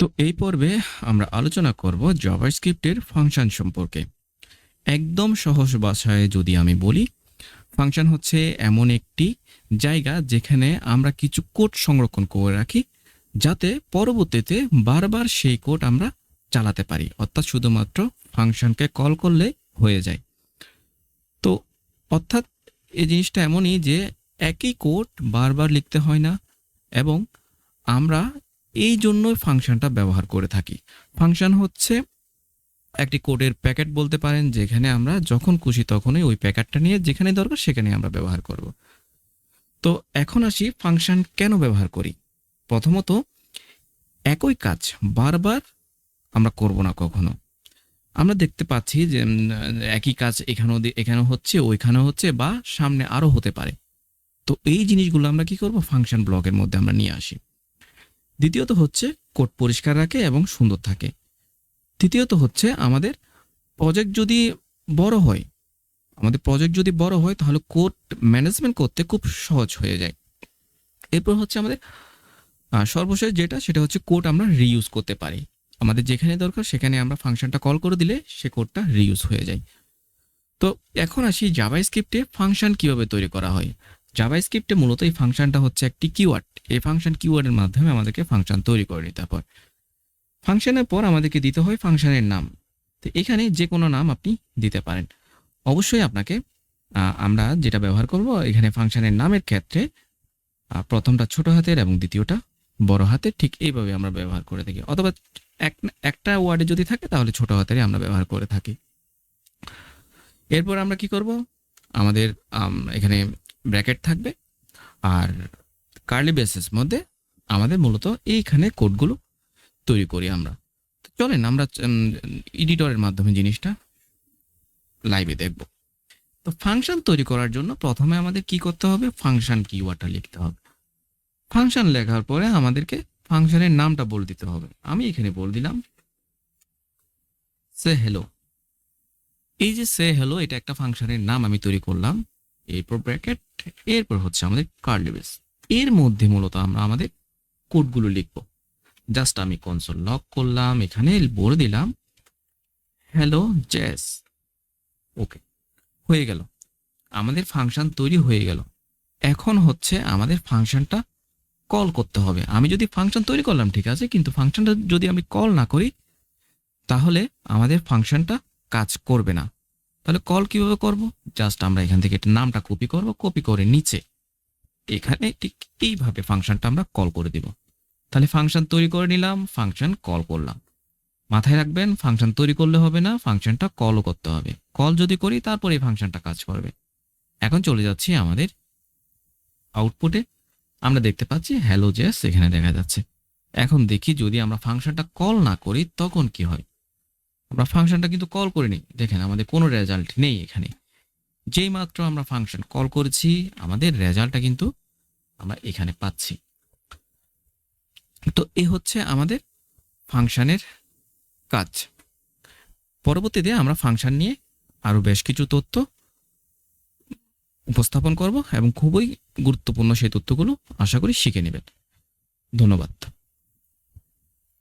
তো এই পর্বে আমরা আলোচনা করব জাভাস্ক্রিপ্টের ফাংশন সম্পর্কে। একদম সহজ ভাষায় যদি আমি বলি, ফাংশন হচ্ছে এমন একটি জায়গা যেখানে আমরা কিছু কোড সংরক্ষণ করে রাখি, যাতে পরবর্তীতে বারবার সেই কোড আমরা চালাতে পারি। অর্থাৎ শুধুমাত্র ফাংশনকে কল করলে হয়ে যায়। তো অর্থাৎ এই জিনিসটা এমনই যে একই কোড বারবার লিখতে হয় না এবং আমরা এই জন্যই ফাংশনটা ব্যবহার করে থাকি। ফাংশন হচ্ছে একটি কোডের প্যাকেট বলতে পারেন, যেখানে আমরা যখন খুশি তখনই ওই প্যাকেটটা নিয়ে যেখানে দরকার সেখানে আমরা ব্যবহার করব। তো এখন আসি ফাংশন কেন ব্যবহার করি? প্রথমত, একই কাজ বারবার আমরা করব না কখনো। আমরা দেখতে পাচ্ছি যে একই কাজ এখানেও এখানেও হচ্ছে, ওইখানেও হচ্ছে বা সামনে আরও হতে পারে। তো এই জিনিসগুলো আমরা কি করব? ফাংশন ব্লকের মধ্যে আমরা নিয়ে আসি। দ্বিতীয়ত হচ্ছে কোট পরিষ্কার রাখে এবং সুন্দর থাকে। তৃতীয়ত হচ্ছে আমাদের প্রজেক্ট যদি বড় হয়, আমাদের প্রজেক্ট যদি বড় হয়, তাহলে কোড ম্যানেজমেন্ট করতে খুব সহজ হয়ে যায়। এরপর হচ্ছে আমাদের সর্বশেষ যেটা, সেটা হচ্ছে কোড আমরা রিইউজ করতে পারি। আমাদের যেখানে দরকার সেখানে আমরা ফাংশনটা কল করে দিলে সে কোডটা রিইউজ হয়ে যায়। তো এখন আসি জাভা স্ক্রিপ্টে ফাংশন কীভাবে তৈরি করা হয়। জাভা স্ক্রিপ্টে মূলত এই ফাংশনটা হচ্ছে একটি কিওয়ার্ড এই ফাংশন কিওয়ার্ডের মাধ্যমে আমাদেরকে ফাংশন তৈরি করে নিতে হয় ফাংশনের পর আমাদেরকে দিতে হয় ফাংশনের নাম। তো এখানে যে কোনো নাম আপনি দিতে পারেন। অবশ্যই আপনাকে আমরা যেটা ব্যবহার করব, এখানে ফাংশনের নামের ক্ষেত্রে প্রথমটা ছোট হাতের এবং দ্বিতীয়টা বড় হাতের, ঠিক এইভাবে আমরা ব্যবহার করে থাকি। অথবা এক, একটা ওয়ার্ডে যদি থাকে, তাহলে ছোট হাতেরই আমরা ব্যবহার করে থাকি। এরপর আমরা কি করব? আমাদের এখানে ব্র্যাকেট থাকবে। আর কার্লি বেসেস মধ্যে আমাদের মূলত এইখানে কোডগুলো তৈরি করি আমরা। চলেন আমরা এডিটরের মাধ্যমে জিনিসটা লাইভে দেখব। তো ফাংশন তৈরি করার জন্য প্রথমে আমাদের কি করতে হবে? ফাংশন কিওয়ার্ডটা লিখতে হবে। ফাংশন লেখার পরে আমাদেরকে ফাংশনের নামটা বলে দিতে হবে। আমি এখানে বলে দিলাম সে হ্যালো এই যে সে হ্যালো এটা একটা ফাংশনের নাম আমি তৈরি করলাম, এরপর ব্র্যাকেট এরপর হচ্ছে আমাদের কার্লিবেস এর মধ্যে মূলত আমরা আমাদের কোডগুলো লিখব। জাস্ট আমি কনসোল লক করলাম, এখানে বলে দিলাম হ্যালো জেস ওকে, হয়ে গেল। আমাদের ফাংশন তৈরি হয়ে গেল। এখন হচ্ছে আমাদের ফাংশনটা কল করতে হবে। আমি যদি ফাংশন তৈরি করলাম, ঠিক আছে, কিন্তু ফাংশনটা যদি আমি কল না করি, তাহলে আমাদের ফাংশনটা কাজ করবে না। তাহলে কল কীভাবে করব? জাস্ট আমরা এখান থেকে নামটা কপি করব কপি করে নিচে। এখানে ঠিক এইভাবে ফাংশনটা আমরা কল করে দিব। তাহলে ফাংশন তৈরি করে নিলাম, ফাংশন কল করলাম। মাথায় রাখবেন, ফাংশন তৈরি করলে হবে না, ফাংশনটা কলও করতে হবে। কল যদি করি, তারপরে এই ফাংশনটা কাজ করবে। এখন চলে যাচ্ছি আমাদের আউটপুটে আমরা দেখতে পাচ্ছি হ্যালো জেস এখানে দেখা যাচ্ছে। এখন দেখি যদি আমরা ফাংশনটা কল না করি, তখন কি হয়? আমরা ফাংশনটা কিন্তু কল করিনি। দেখেন, আমাদের কোনো রেজাল্ট নেই এখানে। যেই মাত্র আমরা ফাংশন কল করেছি, আমাদের রেজাল্টটা কিন্তু আমরা এখানে পাচ্ছি। তো এ হচ্ছে আমাদের ফাংশনের কাজ। পরবর্তীতে আমরা ফাংশন নিয়ে আরও বেশ কিছু তথ্য উপস্থাপন করব এবং খুবই গুরুত্বপূর্ণ সেই তথ্যগুলো আশা করি শিখে নেবেন। ধন্যবাদ।